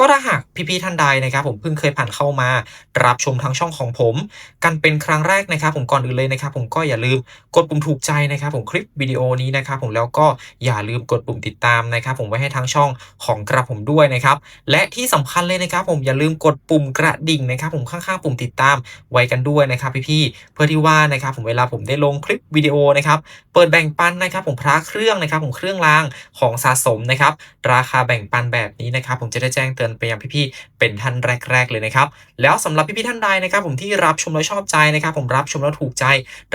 ก็ถ้าหากพี่ๆท่านใดนะครับ ผมเพิ่งเคยผ่านเข้ามา รับชมทางช่องของผม กันเป็นครั้งแรกนะครับ ผมก่อนอื่นเลยนะครับ ผมก็อย่าลืมกดปุ่มถูกใจนะครับ ผมคลิปวิดีโอนี้นะครับ ผมแล้วก็อย่าลืมกดปุ่มติดตามนะครับ ผมไว้ให้ทางช่องของกระผมด้วยนะครับ และที่สำคัญเลยนะครับ ผมอย่าลืมกดปุ่มกระดิ่งนะครับ ผมข้างๆ ปุ่มติดตามไว้กันด้วยนะครับ พี่ๆเพื่อที่ว่านะครับ ผมเวลาผมได้ลงคลิปวิดีโอนะครับ เปิดแบ่งปันนะครับ ผมพระเครื่องนะครับ ผมเครื่องรางของสะสมนะครับ ราคาแบ่งปันแบบนี้นะครับ ผมจะได้แจ้งเตือนไปยังพี่ๆเป็นท่านแรก ๆ เลยนะครับ แล้วสำหรับพี่ๆท่านใดนะครับ ผมที่รับชมแล้วชอบใจนะครับ ผมรับชมแล้วถูกใจ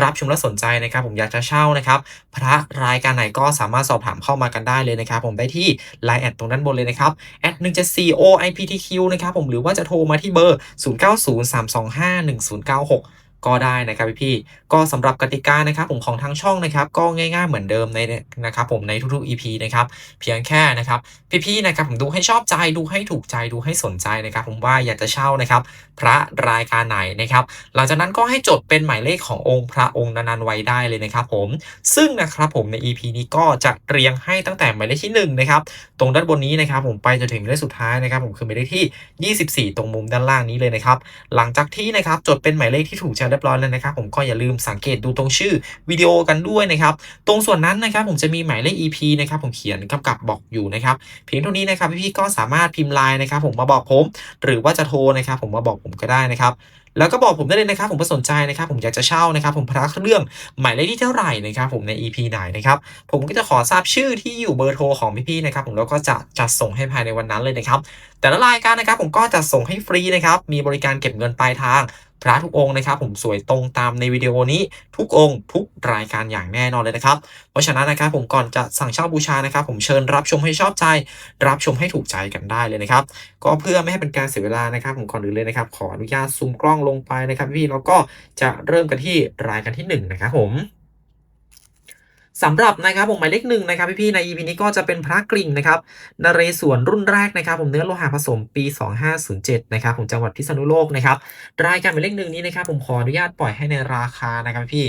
รับชมแล้วสนใจนะครับ ผมอยากจะเช่านะครับ พระรายการไหนก็สามารถสอบถามเข้ามากันได้เลยนะครับ ผมได้ที่ Line แอดตรงด้านบนเลยนะครับแอด174 OIPTQ นะครับผมหรือว่าจะโทรมาที่เบอร์0903251096 ก็ได้นะครับพี่ๆก็สำหรับกติกานะครับผมของทางช่องนะครับก็ง่ายๆเหมือนเดิมในนะครับผมในทุกๆ EP นะครับเพียงแค่นะครับพี่ๆนะครับผมดูให้ชอบใจดูให้ถูกใจดูให้สนใจนะครับ ผมว่าอยากจะเช่านะครับ พระรายการไหนนะครับหลังจากนั้นก็ให้จดเป็นหมายเลขขององค์พระองค์นั้นๆไว้ได้เลยนะครับผมซึ่งนะครับผมใน EP นี้ก็จะเรียงให้ตั้งแต่หมายเลขที่1นะครับตรงด้านบนนี้นะครับผมไปจนถึงเลขสุดท้ายนะครับผมคือหมายเลขที่ 24 ตรงมุมด้านล่างนี้เลยนะครับหลังจากที่นะครับจดเป็นหมายเลขที่ถูกใจรียบร้อยแล้วนะครับผมก็อย่าลืมสังเกตดูตรงชื่อวิดีโอกันด้วยนะครับตรงส่วนนั้นนะครับผมจะมีหมายเลข EP นะครับผมเขียนกำกับบอกอยู่นะครับเพียงเท่านี้นะครับพี่ๆก็สามารถพิมพ์ไลน์นะครับผมมาบอกผม หรือว่าจะโทรนะครับผมมาบอกผมก็ได้นะครับแล้วก็บอกผมได้เลยนะครับ ผมสนใจนะครับ ผมอยากจะเช่านะครับ ผมพระเครื่องหมายเลขที่เท่าไหร่นะครับ ผมใน EP ไหนนะครับ ผมก็จะขอทราบชื่อที่อยู่เบอร์โทรของพี่ๆนะครับ ผมแล้วก็จะจัดส่งให้ภายในวันนั้นเลยนะครับ แต่ละรายการนะครับ ผมก็จะส่งให้ฟรีนะครับ มีบริการเก็บเงินปลายทาง พระทุกองค์นะครับผมสวยตรงตามในวิดีโอนี้ทุกองค์ ทุกรายการอย่างแน่นอนเลยนะครับเพราะฉะนั้นนะครับผมก่อนจะสั่งเช่าบูชานะครับ ผมเชิญรับชมให้ชอบใจ รับชมให้ถูกใจกันได้เลยนะครับ ก็เพื่อไม่ให้เป็นการเสียเวลานะครับ ผมขออนอื่นเลยนะครับ ขออนุญาตซูมกล้องลงไปนะครับพี่แล้วก็จะเริ่มกันที่รายการที่หนึ่งนะครับผม สำหรับนะครับผมหมายเลขหนึ่งนะครับพี่ๆใน EP นี้ก็จะเป็นพระกริ่งนะครับนเรศวรรุ่นแรกนะครับผมเนื้อโลหะผสมปี 2507นะครับผมจังหวัดพิษณุโลกนะครับรายการหมายเลขหนึ่งนี้นะครับผมขออนุญาตปล่อยให้ในราคานะครับพี่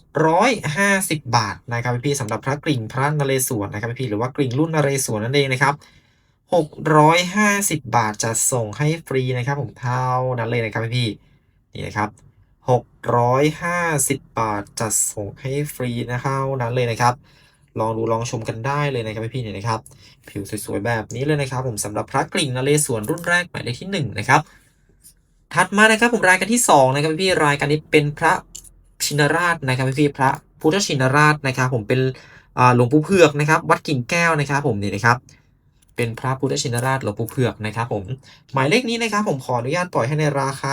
650 บาทนะครับพี่ๆสำหรับพระกริ่งพระนเรศวรนะครับพี่ๆหรือว่ากริ่งรุ่นนเรศวรนั่นเองนะครับ650 บาทจะส่งให้ฟรีนะครับผมเท่านั้นเลยนะครับพี่ๆนี่นะครับ 650 บาทจัดส่งให้ฟรีนะเท่านั้นเลยนะครับ ลองดูลองชมกันได้เลยนะครับพี่ๆเนี่ยนะครับ ผิวสวยๆแบบนี้เลยนะครับ ผมสำหรับพระกริ่งนเรศวรรุ่นแรกหมายเลขที่1นะครับถัดมานะครับผมรายการที่ 2 นะครับพี่รายการนี้เป็นพระชินราชนะครับพี่พระพุทธชินราชนะครับ ผมเป็นหลวงปู่เผือกนะครับ วัดกิ่งแก้วนะครับ ผมนี่นะครับ เป็นพระพุทธชินราชหลวงปู่เผือกนะครับผมหมายเลขนี้นะครับผมขออนุญาตปล่อยให้ในราคา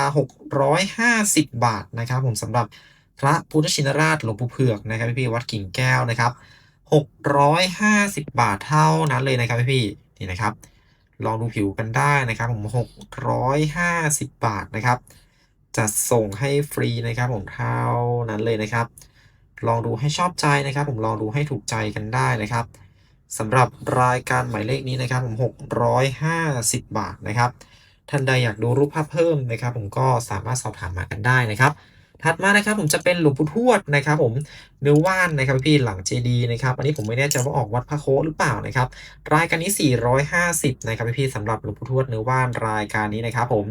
650 บาทนะครับผมสำหรับพระพุทธชินราชหลวงปู่เผือกนะครับพี่วัดกิ่งแก้วนะครับ 650 บาทเท่านั้นเลยนะครับพี่นี่นะครับลองดูผิวกันได้นะครับผม 650 บาทนะครับจะส่งให้ฟรีนะครับผมเท่านั้นเลยนะครับ ลองดูให้ชอบใจนะครับ ผมลองดูให้ถูกใจกันได้นะครับ สำหรับรายการหมายเลขนี้นะครับผม650 บาทนะครับ ท่านใดอยากดูรูปภาพเพิ่มนะครับ ผมก็สามารถสอบถามมากันได้นะครับ ถัดมานะครับผมจะเป็นหลวงปู่ทวดนะครับ ผมเนื้อว่านนะครับพี่หลังเจดีนะครับอันนี้ผมไม่แน่ใจว่าออกวัดพระโคหรือเปล่านะครับ รายการนี้ 450นะครับพี่สำหรับหลวงปู่ทวดเนื้อว่านรายการนี้นะครับ ผม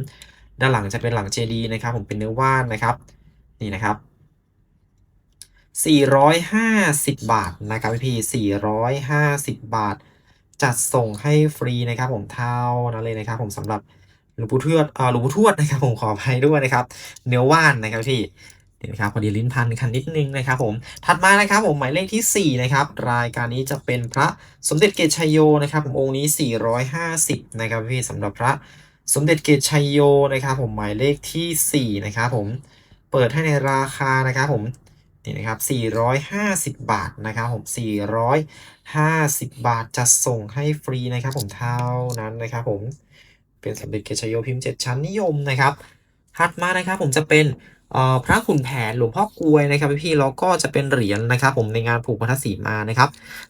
ด้านหลังจะเป็นหลังเจดีนะครับ ผมเป็นเนื้อว่านนะครับ นี่นะครับ 450 บาทนะครับพี่450 บาท จัดส่งให้ฟรีนะครับผมเท่านั้นเลยนะครับ ผมสำหรับหลวงปู่ทวดอ่าหลวงปู่ทวดนะครับผมขออภัยด้วยนะครับ เนื้อว่านนะครับพี่นี่นะครับพอดีลิ้นพันคันนิดนึงนะครับผมถัดมานะครับผมหมายเลขที่ 4 นะครับ รายการนี้จะเป็นพระสมเด็จเกศชัยโยนะครับผมองค์นี้ 450 นะครับพี่สำหรับพระสมเด็จเกศชัยโยนะครับผมหมายเลขที่ 4 นะครับผมเปิดให้ในราคานะครับผม นี่นะครับ 450 บาทนะครับผม 450 บาทจะส่งให้ฟรีนะครับผมเท่านั้นนะครับผม เป็นสมเด็จเกชโยพิมพ์ 7 ชั้นนิยมนะครับถัดมานะครับผมจะเป็นพระขุนแผนหลวงพ่อกลวยนะครับพี่แล้วก็จะเป็นเหรียญนะครับผมในงานผูกพันธสีมานะครับ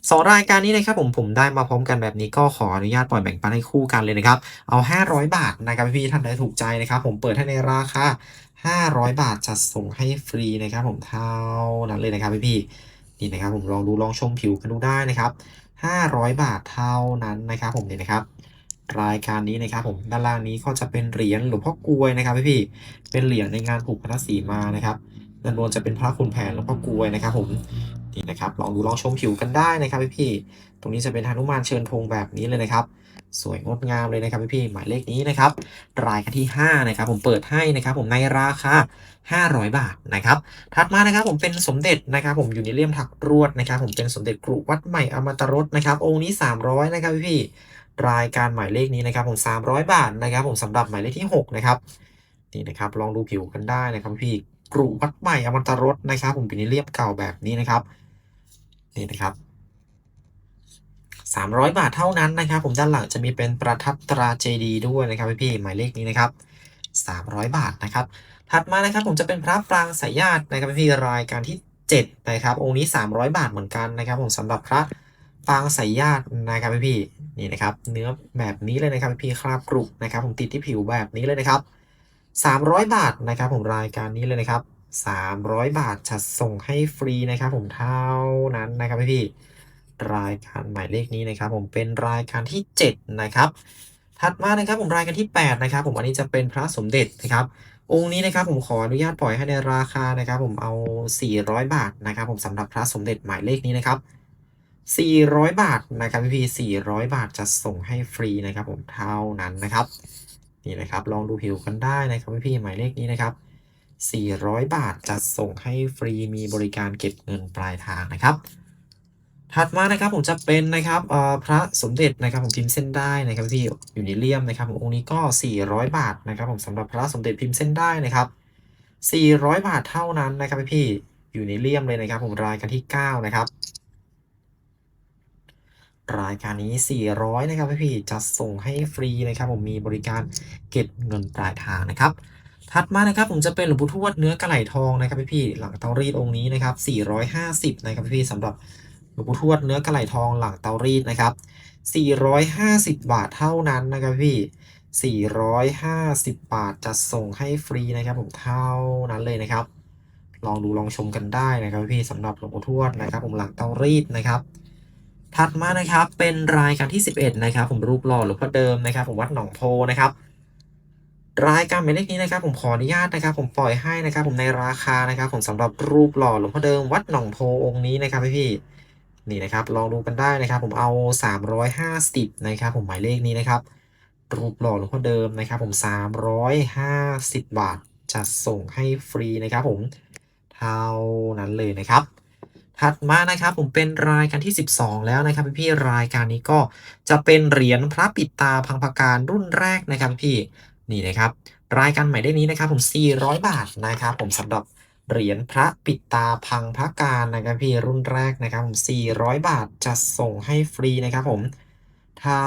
สองรายการนี้นะครับผมผมได้มาพร้อมกันแบบนี้ก็ขออนุญาตปล่อยแบ่งปันให้คู่กันเลยนะครับเอา 500 บาทนะครับพี่ท่านใดถูกใจนะครับผมเปิดให้ในราคา 500 บาทจัดส่งให้ฟรีนะครับผมเท่านั้นเลยนะครับพี่ๆนี่นะครับผมลองดูลองชมผิวกันดูได้นะครับ 500 บาทเท่านั้นนะครับผมนี่นะครับ รายการนี้นะครับผมด้านล่างนี้ก็จะเป็นเหรียญหลวงพ่อกลวยนะครับพี่ๆเป็นเหรียญในงานผูกพันธสีมานะครับด้านบนจะเป็นพระคุณแผนหลวงพ่อกลวยนะครับผมนี่นะครับลองดูลองชมผิวกันได้นะครับพี่ๆตรงนี้จะเป็นหนุมานเชิญธงแบบนี้เลยนะครับ สวยงดงามเลยนะครับพี่ๆหมายเลขนี้นะครับรายการที่ 5 นะครับ ผมเปิดให้นะครับ ผมในราคา 500 บาทนะครับ ถัดมานะครับผมเป็นสมเด็จนะครับ ผมอยู่ในเลี่ยมถักรวดนะครับ ผมเป็นสมเด็จกรุวัดใหม่อมตะรสนะครับ องค์นี้ 300 นะครับพี่ๆรายการหมายเลขนี้นะครับ ผม 300 บาทนะครับ ผมสำหรับหมายเลขที่ 6 นะครับนี่นะครับ ลองดูผิวกันได้นะครับพี่กรุวัดใหม่อมตะรสนะครับ ผมเป็นในเลี่ยมเก่าแบบนี้นะครับนี่นะครับ 300 บาทเท่านั้นนะครับ ผมด้านหลังจะมีเป็นประทับตราเจดีด้วยนะครับพี่ๆหมายเลขนี้นะครับ 300 บาทนะครับ ถัดมานะครับผมจะเป็นพระปรางสายญาตินะครับพี่รายการที่7นะครับองค์นี้ 300 บาทเหมือนกันนะครับ ผมสำหรับพระปางสายญาตินะครับพี่ๆนี่นะครับ เนื้อแบบนี้เลยนะครับพี่ๆคราบกรุนะครับ ผมติดที่ผิวแบบนี้เลยนะครับ 300 บาทนะครับ ผมรายการนี้เลยนะครับ 300 บาทจัดส่งให้ฟรีนะครับ ผมเท่านั้นนะครับพี่ๆ รายการหมายเลขนี้นะครับ ผมเป็นรายการที่ 7 นะครับ ถัดมานะครับผมรายการที่ 8 นะครับ ผมอันนี้จะเป็นพระสมเด็จนะครับ องค์นี้นะครับผมขออนุญาตปล่อยให้ในราคานะครับ ผมเอา 400 บาทนะครับ ผมสำหรับพระสมเด็จหมายเลขนี้นะครับ 400 บาทนะครับพี่พี่400 บาทจะส่งให้ฟรีนะครับ ผมเท่านั้นนะครับนี่นะครับลองดูผิวกันได้นะครับพี่พี่หมายเลขนี้นะครับ400 บาทจะส่งให้ฟรีมีบริการเก็บเงินปลายทางนะครับ ถัดมานะครับผมจะเป็นนะครับพระสมเด็จนะครับผมพิมพ์เส้นได้นะครับพี่อยู่ในเลี่ยมนะครับผมองค์นี้ก็ 400 บาทนะครับผมสำหรับพระสมเด็จพิมพ์เส้นได้นะครับ 400 บาทเท่านั้นนะครับพี่อยู่ในเลี่ยมเลยนะครับ ผมรายการที่ 9 นะครับ รายการนี้ 400 นะครับพี่จะส่งให้ฟรีนะครับ ผมมีบริการเก็บเงินปลายทางนะครับถัดมานะครับผมจะเป็นหลวงปู่ทวดเนื้อกระไหลทองนะครับพี่หลังเตารีดองค์นี้นะครับ 450 นะครับพี่พี่สำหรับ หลวงปู่ทวดเนื้อกระไหลทองหลังเตารีดนะครับ 450 บาทเท่านั้นนะครับพี่ 450 บาทจะส่งให้ฟรีนะครับผมเท่านั้นเลยนะครับ ลองดูลองชมกันได้นะครับพี่สำหรับหลวงปู่ทวดนะครับ ผมหลังเตารีดนะครับ ถัดมานะครับเป็นรายการที่ 11 นะครับ ผมรูปหล่อหลวงพ่อเดิมนะครับ ผมวัดหนองโพนะครับรายการหมายเลขนี้นะครับ ผมขออนุญาตนะครับ ผมปล่อยให้นะครับ ผมในราคานะครับ ผมสำหรับรูปหล่อหลวงพ่อเดิมวัดหนองโพองค์นี้นะครับพี่พี่ นี่นะครับลองดูกันได้นะครับ ผมเอา 350 นะครับ ผมหมายเลขนี้นะครับรูปหล่อหลวงพ่อเดิมนะครับ ผม 350 บาทจะส่งให้ฟรีนะครับผมเท่านั้นเลยนะครับถัดมานะครับผมเป็นรายการที่ 12 แล้วนะครับพี่ๆรายการนี้ก็จะเป็นเหรียญพระปิดตาพังพการรุ่นแรกนะครับพี่นี่นะครับ รายการใหม่ได้นี้นะครับผม 400 บาทนะครับ ผมสำหรับ เหรียญพระปิดตาพังพระการนะครับพี่รุ่นแรกนะครับผม400 บาทจะส่งให้ฟรีนะครับผม เท่า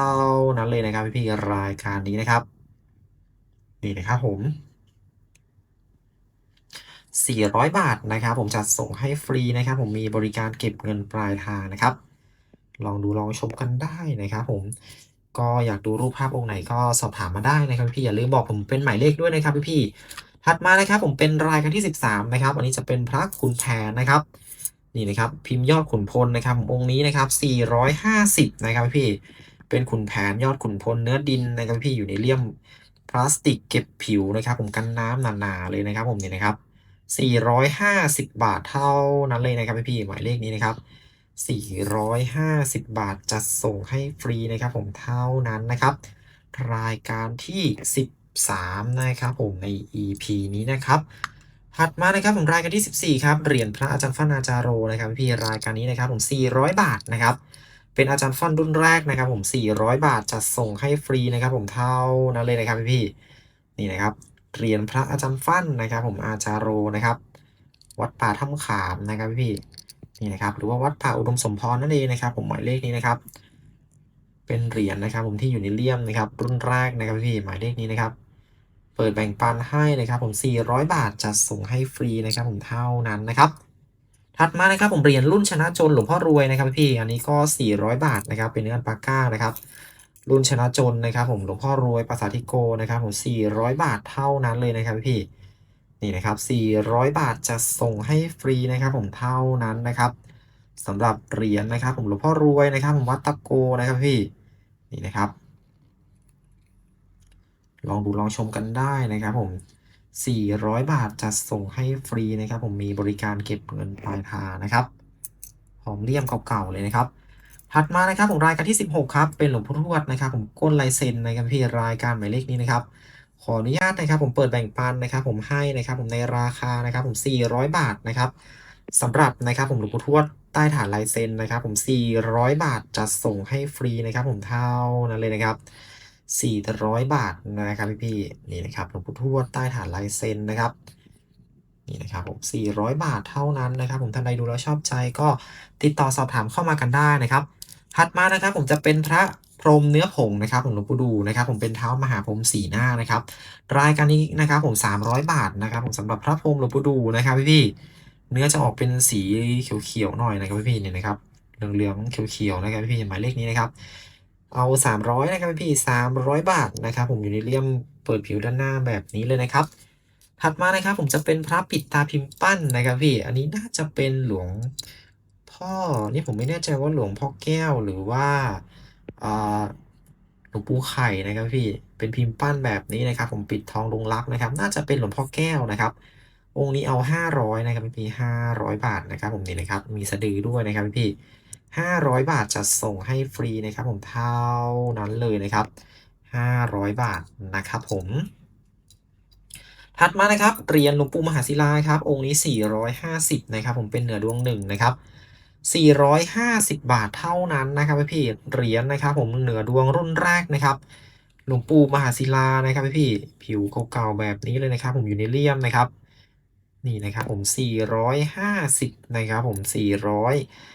นั้นเลยนะครับพี่รายการนี้นะครับ นี่นะครับผม 400 บาทนะครับ ผมจะส่งให้ฟรีนะครับผมมีบริการเก็บเงินปลายทางนะครับ ลองดูลองชมกันได้นะครับผมก็อยากดูรูปภาพองค์ไหนก็สอบถามมาได้นะครับพี่อย่าลืมบอกผมเป็นหมายเลขด้วยนะครับพี่พี่ ถัดมานะครับผมเป็นรายการที่ 13นะครับอันนี้จะเป็นพระขุนแผนนะครับนี่นะครับพิมพ์ยอดขุนพลนะครับองค์นี้นะครับ450นะครับพี่เป็นขุนแผนยอดขุนพลเนื้อดินนะครับพี่อยู่ในเลี่ยมพลาสติกเก็บผิวนะครับผมกันน้ำหนาๆเลยนะครับผมนี่นะครับ450 บาทเท่านั้นเลยนะครับพี่หมายเลขนี้นะครับ450 บาทจะส่งให้ฟรีนะครับผมเท่านั้นนะครับ รายการที่ 13 นะครับผมใน EP นี้นะครับ ถัดมานะครับผมรายการที่ 14 ครับเหรียญพระอาจารย์ฟันอาจารโรนะครับพี่รายการนี้นะครับผม 400 บาทนะครับเป็นอาจารย์ฟั่นรุ่นแรกนะครับ ผม 400 บาทจะส่งให้ฟรีนะครับ ผมเท่านั้นเลยนะครับพี่นี่นะครับเหรียญพระอาจารย์ฟั่นนะครับ ผมอาจารโรนะครับ วัดป่าถ้ำขามนะครับพี่นี่นะครับ หรือว่าวัดป่าอุดมสมพรนั่นเองนะครับ ผมหมายเลขนี้นะครับเป็นเหรียญนะครับผมที่อยู่ในเลี่ยมนะครับ รุ่นแรกนะครับพี่หมายเลขนี้นะครับ เปิดแบ่งปันให้นะครับผม 400 บาทจะส่งให้ฟรีนะครับผมเท่านั้นนะครับ ถัดมานะครับผมเหรียญรุ่นชนะจนหลวงพ่อรวยนะครับพี่ อันนี้ก็ 400 บาทนะครับ เป็นเนื้ออัลปาก้านะครับ รุ่นชนะจนนะครับผมหลวงพ่อรวยภาษาทิโกนะครับผม 400 บาทเท่านั้นเลยนะครับพี่ นี่นะครับ 400 บาทจะส่งให้ฟรีนะครับผมเท่านั้นนะครับสำหรับเหรียญนะครับผมหลวงพ่อรวยนะครับผมวัดตะโกนะครับพี่ นี่นะครับ ลองดูลองชมกันได้นะครับผม 400 บาทจะส่งให้ฟรีนะครับ ผมมีบริการเก็บเงินปลายทางนะครับหอมเลี่ยมเก่าๆเลยนะครับ ถัดมานะครับผมรายการที่ 16 ครับ เป็นหลวงพ่อทวดนะครับ ผมก้นลายเซ็นนะครับพี่รายการหมายเลขนี้นะครับ ขออนุญาตนะครับ ผมเปิดแบ่งปันนะครับ ผมให้นะครับ ผมในราคานะครับ ผม 400 บาทนะครับสำหรับนะครับผมหลวงพ่อทวดใต้ฐานลายเซ็นนะครับ ผม 400 บาทจะส่งให้ฟรีนะครับ ผมเท่านั้นเลยนะครับ 400 บาทนะครับพี่ๆนี่นะครับหลวงปู่ทวดใต้ฐานลายเซ็นนะครับนี่นะครับผม400 บาทเท่านั้นนะครับ ผมท่านใดดูแล้วชอบใจก็ติดต่อสอบถามเข้ามากันได้นะครับถัดมานะครับผมจะเป็นพระพรหมเนื้อผงนะครับผมหลวงปู่ดูนะครับผมเป็นเท้ามหาพรหมสีหน้านะครับ รายการนี้นะครับผม 300 บาทนะครับ ผมสำหรับพระพรหมหลวงปู่ดูนะครับพี่ๆเนื้อจะออกเป็นสีเขียวๆหน่อยนะครับพี่ๆเนี่ยนะครับเหลืองๆเขียวๆนะครับพี่ๆหมายเลขนี้นะครับ เอา 300 นะครับพี่ 300 บาทนะครับผมอยู่ในเลี่ยมเปิดผิวด้านหน้าแบบนี้เลยนะครับ ถัดมานะครับผมจะเป็นพระปิดตาพิมพ์ปั้นนะครับพี่ อันนี้น่าจะเป็นหลวงพ่อ นี่ผมไม่แน่ใจว่าหลวงพ่อแก้วหรือว่าหลวงปู่ไข่นะครับพี่ เป็นพิมพ์ปั้นแบบนี้นะครับ ผมปิดทองลงรักนะครับ น่าจะเป็นหลวงพ่อแก้วนะครับ องค์นี้เอา 500 นะครับพี่500 บาทนะครับ ผมนี่นะครับ มีสะดือด้วยนะครับพี่ 500 บาทจะส่งให้ฟรีนะครับผมเท่านั้นเลยนะครับ 500 บาทนะครับผมถัดมานะครับเหรียญหลวงปู่มหาศิลาครับองค์นี้ 450นะครับผมเป็นเหนือดวงหนึ่งนะครับ450 บาทเท่านั้นนะครับพี่ๆเหรียญนะครับผมเหนือดวงรุ่นแรกนะครับหลวงปู่มหาศิลานะครับพี่ๆผิวเก่าๆแบบนี้เลยนะครับ ผมอยู่ในเลี่ยมนะครับ นี่นะครับผม 450 นะครับผม 450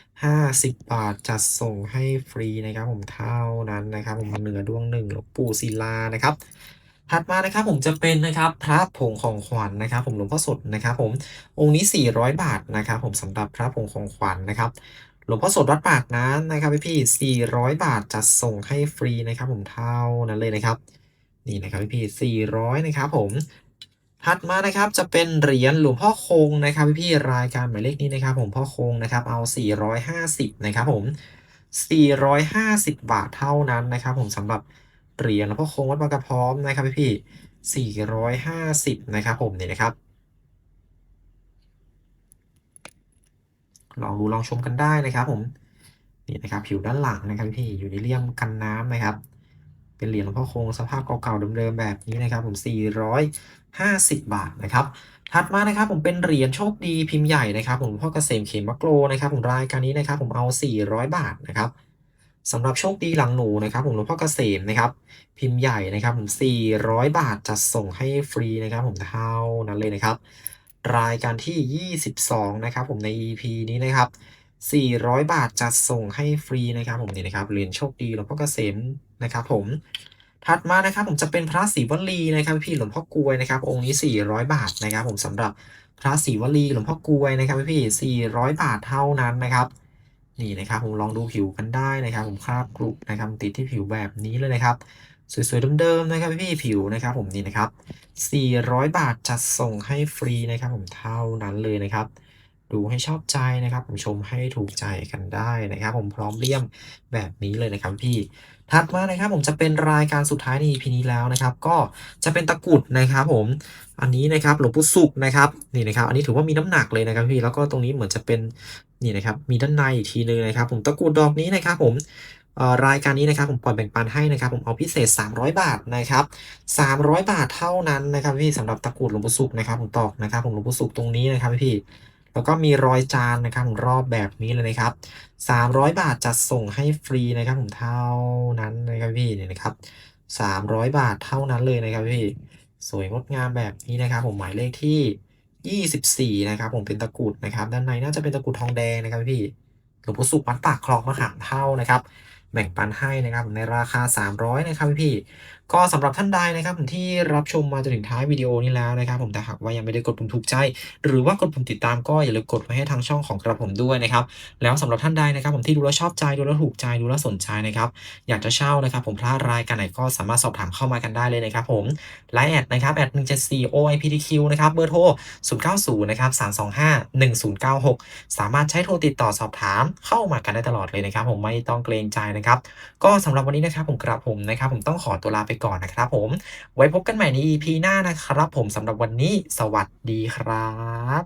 บาทจะส่งให้ฟรีนะครับผมเท่านั้นนะครับผมเหนือดวงหนึ่งหลวงปู่ศิลานะครับถัดมานะครับผมจะเป็นนะครับพระผงของขวัญนะครับ ผมหลวงพ่อสดนะครับ ผมองค์นี้ 400 บาทนะครับ ผมสำหรับพระผงของขวัญนะครับหลวงพ่อสดวัดปากน้ำนะครับพี่พี่400 บาทจะส่งให้ฟรีนะครับ ผมเท่านั้นเลยนะครับ นี่นะครับพี่พี่400นะครับ ผม ถัดมานะครับจะเป็นเหรียญหลวงพ่อคงนะครับพี่พี่รายการหมายเลขนี้นะครับ ผมพ่อคงนะครับเอา 450 นะครับผม 450 บาทเท่านั้นนะครับ ผมสำหรับเหรียญหลวงพ่อคงวัดบางกระพร้อมนะครับพี่พี่450 นะครับผมนี่นะครับลองดูลองชมกันได้นะครับ ผมนี่นะครับผิวด้านหลังนะครับพี่อยู่ในเลี่ยมกันน้ำนะครับ เป็นเหรียญหลวงพ่อคงสภาพเก่าๆเดิมๆแบบนี้นะครับ ผม450 บาทนะครับถัดมานะครับผมเป็นเหรียญโชคดีพิมพ์ใหญ่นะครับ ผมหลวงพ่อเกษมเขมมะโกรนะครับผมรายการนี้นะครับ ผมเอา 400 บาทนะครับสำหรับโชคดีหลังหนูนะครับผมหลวงพ่อเกษมนะครับพิมพ์ใหญ่นะครับผม 400 บาทจะส่งให้ฟรีนะครับ ผมเท่านั้นเลยนะครับ รายการที่ 22 นะครับ ผมใน EP นี้นะครับ 400 บาทจะส่งให้ฟรีนะครับ ผมนี่นะครับเหรียญโชคดีหลวงพ่อเกษม นะครับผมถัดมานะครับผมจะเป็นพระศรีวลีนะครับพี่หลวงพ่อกลวยนะครับองค์นี้ 400 บาทนะครับ ผมสำหรับพระศรีวลีหลวงพ่อกลวยนะครับพี่ 400 บาทเท่านั้นนะครับนี่นะครับผมลองดูผิวกันได้นะครับ ผมคราบกรุบนะครับติดที่ผิวแบบนี้เลยนะครับ สวยๆเดิมๆนะครับพี่ผิวนะครับ ผมนี่นะครับ 400 บาทจะส่งให้ฟรีนะครับ ผมเท่านั้นเลยนะครับ ดูให้ชอบใจนะครับ ผมชมให้ถูกใจกันได้นะครับ ผมพร้อมเลี่ยมแบบนี้เลยนะครับพี่ถัดมานะครับผมจะเป็นรายการสุดท้ายใน EP นี้แล้วนะครับ ก็จะเป็นตะกรุดนะครับ ผมอันนี้นะครับหลวงปู่สุขนะครับนี่นะครับ อันนี้ถือว่ามีน้ำหนักเลยนะครับพี่แล้วก็ตรงนี้เหมือนจะเป็นนี่นะครับ มีด้านในอีกทีนึงนะครับ ผมตะกรุดดอกนี้นะครับ ผมรายการนี้นะครับผมปล่อยแบ่งปันให้นะครับ ผมเอาพิเศษ 300 บาทนะครับ 300 บาทเท่านั้นนะครับพี่สำหรับตะกรุดหลวงปู่สุขนะครับผมตอกนะครับ ผมหลวงปู่สุขตรงนี้นะครับพี่ แล้วก็มีรอยจานนะครับผมรอบแบบนี้เลยนะครับ 300 บาทจะส่งให้ฟรีนะครับผมเท่านั้นนะครับพี่เนี่ยนะครับ 300 บาทเท่านั้นเลยนะครับพี่สวยงดงามแบบนี้นะครับผมหมายเลขที่ 24 นะครับผมเป็นตะกรุดนะครับ ด้านในน่าจะเป็นตะกรุดทองแดงนะครับพี่หลวงปู่สุขวัดปากคลองมะขามเท่านะครับแบ่งปันให้นะครับในราคา 300 นะครับพี่ ก็สำหรับท่านใดนะครับผมที่รับชมมาจนถึงท้ายวิดีโอนี้แล้วนะครับ ผมแต่หากว่ายังไม่ได้กดปุ่มถูกใจ หรือว่ากดปุ่มติดตามก็อย่าลืมกดไว้ให้ทางช่องของกระผมด้วยนะครับแล้วสำหรับท่านใดนะครับ ผมที่ดูแลชอบใจดูแลถูกใจดูแลสนใจนะครับอยากจะเช่านะครับ ผมพลาดรายการไหนก็สามารถสอบถามเข้ามากันได้เลยนะครับผมไลน์แอดนะครับแอด174 OIPTQ นะครับเบอร์โทร090นย์นะครับ325 1096สามารถใช้โทรติดต่อสอบถามเข้ามากันได้ตลอดเลยนะครับ ผมไม่ต้องเกรงใจนะครับ ก็สำหรับวันนี้นะครับผมกระผมนะครับ ผมต้องขอตัวลาไปก่อนนะครับผม ไว้พบกันใหม่ใน EP หน้านะครับผมสำหรับวันนี้ สวัสดีครับ